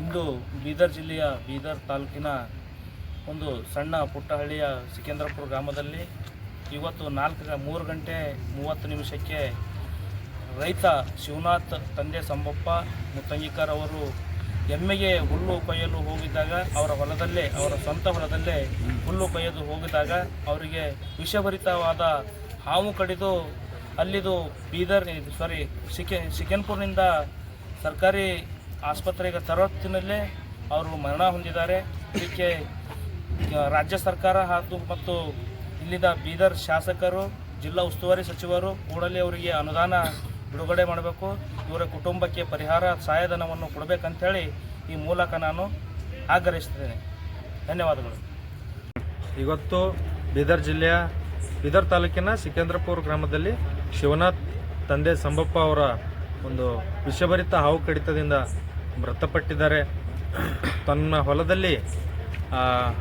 ಇಂದು ಬೀದರ್ ಜಿಲ್ಲೆಯ ಬೀದರ್ ತಾಲೂಕಿನ ಒಂದು ಸಣ್ಣ ಪುಟ್ಟ ಹಳ್ಳಿಯ ಸಿಕೇಂದ್ರಪುರ ಗ್ರಾಮದಲ್ಲಿ ಇವತ್ತು ನಾಲ್ಕು ಮೂರು ಗಂಟೆ ಮೂವತ್ತು ನಿಮಿಷಕ್ಕೆ ರೈತ ಶಿವನಾಥ್ ತಂದೆ ಸಂಬಪ್ಪ ಮುತ್ತಂಗಿಕರ್ ಅವರು ಎಮ್ಮೆಗೆ ಹುಲ್ಲು ಕೊಯ್ಯಲು ಹೋಗಿದ್ದಾಗ ಅವರ ಹೊಲದಲ್ಲೇ, ಅವರ ಸ್ವಂತ ಹೊಲದಲ್ಲೇ ಹುಲ್ಲು ಕೊಯ್ಯಲು ಹೋಗಿದಾಗ ಅವರಿಗೆ ವಿಷಭರಿತವಾದ ಹಾವು ಕಡಿದು ಅಲ್ಲಿದು ಬೀದರ್ ಸಾರಿ ಸಿಕೆ ಸಿಕೆನ್ಪುರ್ನಿಂದ ಸರ್ಕಾರಿ ಆಸ್ಪತ್ರೆಗೆ ತರೋತ್ತಿನಲ್ಲೇ ಅವರು ಮರಣ ಹೊಂದಿದ್ದಾರೆ. ಇದಕ್ಕೆ ರಾಜ್ಯ ಸರ್ಕಾರ ಹಾಗೂ ಮತ್ತು ಇಲ್ಲಿದ ಬೀದರ್ ಶಾಸಕರು, ಜಿಲ್ಲಾ ಉಸ್ತುವಾರಿ ಸಚಿವರು ಕೂಡಲೇ ಅವರಿಗೆ ಅನುದಾನ ಬಿಡುಗಡೆ ಮಾಡಬೇಕು. ಇವರ ಕುಟುಂಬಕ್ಕೆ ಪರಿಹಾರ ಸಹಾಯಧನವನ್ನು ಕೊಡಬೇಕಂಥೇಳಿ ಈ ಮೂಲಕ ನಾನು ಆಗ್ರಹಿಸ್ತೇನೆ ಧನ್ಯವಾದಗಳು. ಇವತ್ತು ಬೀದರ್ ಜಿಲ್ಲೆಯ ಬೀದರ್ ತಾಲೂಕಿನ ಸಿಕಂದ್ರಪುರ ಗ್ರಾಮದಲ್ಲಿ ಶಿವನಾಥ್ ತಂದೆ ಸಂಬಪ್ಪ ಅವರ ಒಂದು ವಿಷಭರಿತ ಹಾವು ಕಡಿತದಿಂದ ಮೃತಪಟ್ಟಿದ್ದಾರೆ. ತನ್ನ ಹೊಲದಲ್ಲಿ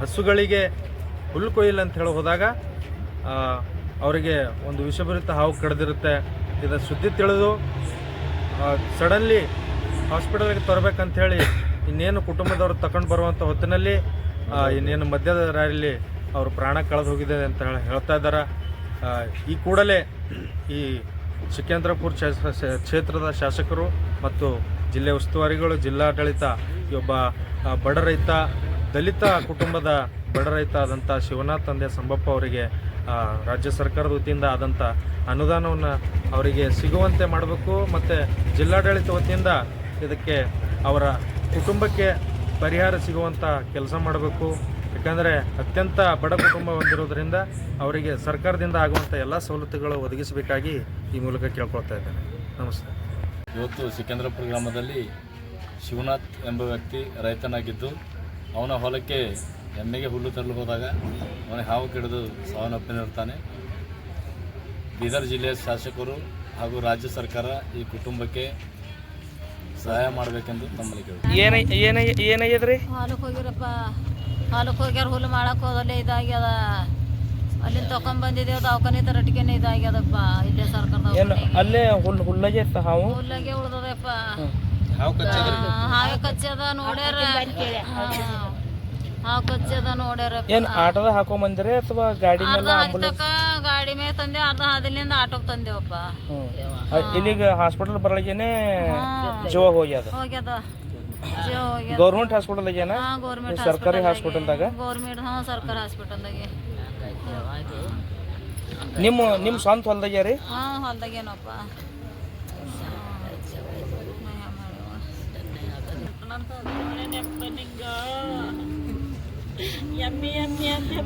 ಹಸುಗಳಿಗೆ ಹುಲ್ಲು ಕೊಯ್ಲು ಅಂತ ಹೇಳಿ ಹೋದಾಗ ಅವರಿಗೆ ಒಂದು ವಿಷಭರಿತ ಹಾವು ಕಡಿದಿರುತ್ತೆ. ಇದರ ಸುದ್ದಿ ತಿಳಿದು ಸಡನ್ಲಿ ಹಾಸ್ಪಿಟಲ್ಗೆ ತರಬೇಕಂಥೇಳಿ ಇನ್ನೇನು ಕುಟುಂಬದವರು ತಗೊಂಡು ಬರುವಂಥ ಹೊತ್ತಿನಲ್ಲಿ ಇನ್ನೇನು ಮಧ್ಯದ ದಾರಿಯಲ್ಲಿ ಅವರು ಪ್ರಾಣ ಕಳೆದು ಹೋಗಿದೆ ಅಂತ ಹೇಳಿ ಹೇಳ್ತಾ ಇದ್ದಾರೆ. ಈ ಕೂಡಲೇ ಈ ಸಿಕೇಂದ್ರಪುರ ಕ್ಷೇ- ಕ್ಷೇ- ಕ್ಷೇತ್ರದ ಶಾಸಕರು ಮತ್ತು ಜಿಲ್ಲೆ ಉಸ್ತುವಾರಿಗಳು, ಜಿಲ್ಲಾಡಳಿತ, ಈ ಒಬ್ಬ ಬಡ ರೈತ, ದಲಿತ ಕುಟುಂಬದ ಬಡ ರೈತ ಆದಂಥ ಶಿವನಾಥ್ ತಂದೆ ಸಂಬಪ್ಪ ಅವರಿಗೆ ರಾಜ್ಯ ಸರ್ಕಾರದ ವತಿಯಿಂದ ಆದಂಥ ಅನುದಾನವನ್ನು ಅವರಿಗೆ ಸಿಗುವಂತೆ ಮಾಡಬೇಕು ಮತ್ತು ಜಿಲ್ಲಾಡಳಿತ ವತಿಯಿಂದ ಇದಕ್ಕೆ ಅವರ ಕುಟುಂಬಕ್ಕೆ ಪರಿಹಾರ ಸಿಗುವಂಥ ಕೆಲಸ ಮಾಡಬೇಕು. ಯಾಕಂದರೆ ಅತ್ಯಂತ ಬಡ ಕುಟುಂಬ ಹೊಂದಿರೋದ್ರಿಂದ ಅವರಿಗೆ ಸರ್ಕಾರದಿಂದ ಆಗುವಂಥ ಎಲ್ಲ ಸವಲತ್ತುಗಳು ಒದಗಿಸಬೇಕಾಗಿ ಈ ಮೂಲಕ ಕೇಳ್ಕೊಳ್ತಾ ಇದ್ದೇನೆ. ನಮಸ್ತೆ. ಇವತ್ತು ಸಿಕಂದ್ರಪುರ ಗ್ರಾಮದಲ್ಲಿ ಶಿವನಾಥ್ ಎಂಬ ವ್ಯಕ್ತಿ ರೈತನಾಗಿದ್ದು ಅವನ ಹೊಲಕ್ಕೆ ಎಮ್ಮೆಗೆ ಹುಲ್ಲು ತರಲು ಹೋದಾಗ ಅವನಿಗೆ ಹಾವು ಕಿಡಿದು ಸಾವನ್ನಪ್ಪಿನಿರ್ತಾನೆ ಬೀದರ್ ಜಿಲ್ಲೆಯ ಶಾಸಕರು ಹಾಗೂ ರಾಜ್ಯ ಸರ್ಕಾರ ಈ ಕುಟುಂಬಕ್ಕೆ ಸಹಾಯ ಮಾಡಬೇಕೆಂದು ತಮ್ಮಲ್ಲಿ ಕೇಳಿ ಏನ ಹಾಲು ಏನಾಗ್ಯದ್ರಿ ಹೊಲಕ್ಕೆ ಹೋಗ್ಯಾರ ಹುಲ್ಲು ಮಾಡಕ್ಕೆ ಹೋದಲ್ಲಿ ಇದಾಗ್ಯದ ಅಲ್ಲಿಂದ ತಗೊಂಬಂದಿದ್ದೇವೆ ದವಾಖಾನೆ ತರಟಿಕೆನೆ ಇದಾಗ್ಯದಪ್ಪ ಇಲ್ಲೇ ಸರ್ಕಾರದ ಅಲ್ಲೇ ಹುಲ್ಲು ಹುಲ್ಲಾಗೆ ಹಾವು? ಹುಲ್ಲಾಗೆ ಉಳ್ದದಪ್ಪ. ಹಾವು ಹಾಗೆ ಕಚ್ಚದ ನೋಡ್ಯಾರ. ಹಾ. ಹಾವು ಕಚ್ಚದ ನೋಡ್ಯಾರ. ಏನು ಆಟದ ಹಾಕೊಂಬಂದಿರಿ ಅಥವಾ ಗಾಡಿ ಅರ್ಧ ಮೇಲೆ ಹಾದಿತಕ್ಕ ಗಾಡಿ ಮೇಲೆ ತಂದೆ ಅರ್ಧ ಹಾದಿಲಿಂದ ಆಟೋಗೆ ತಂದೆವಪ್ಪ. ಇಲ್ಲಿಗೆ ಇಲ್ಲಿಗ ಹಾಸ್ಪಿಟಲ್ ಬರಲಿಗೆನೆ ಜೀವ ಹೋಗ್ಯದ? ಹೋಗ್ಯದ. ಗೌರ್ಮೆಂಟ್ ಹಾಸ್ಪಿಟಲ್ ಸರ್ಕಾರಿ ಹಾಸ್ಪಿಟಲ್ದಾಗ? ಗೌರ್ಮೆಂಟ್ ಹಾ ಸರ್ಕಾರಿ ಹಾಸ್ಪಿಟಲ್ದಾಗೆ. ನಿಮ್ಮ ನಿಮ್ಮ ಸ್ವಂತ ಹೊಲ್ದಾಗ ರೀ? ಹಾ ಹೊಲ್ದಾಗೇನಪ್ಪ. ಎಮ್ಮಿ ಎಮ್ಮಿ ಅಂತ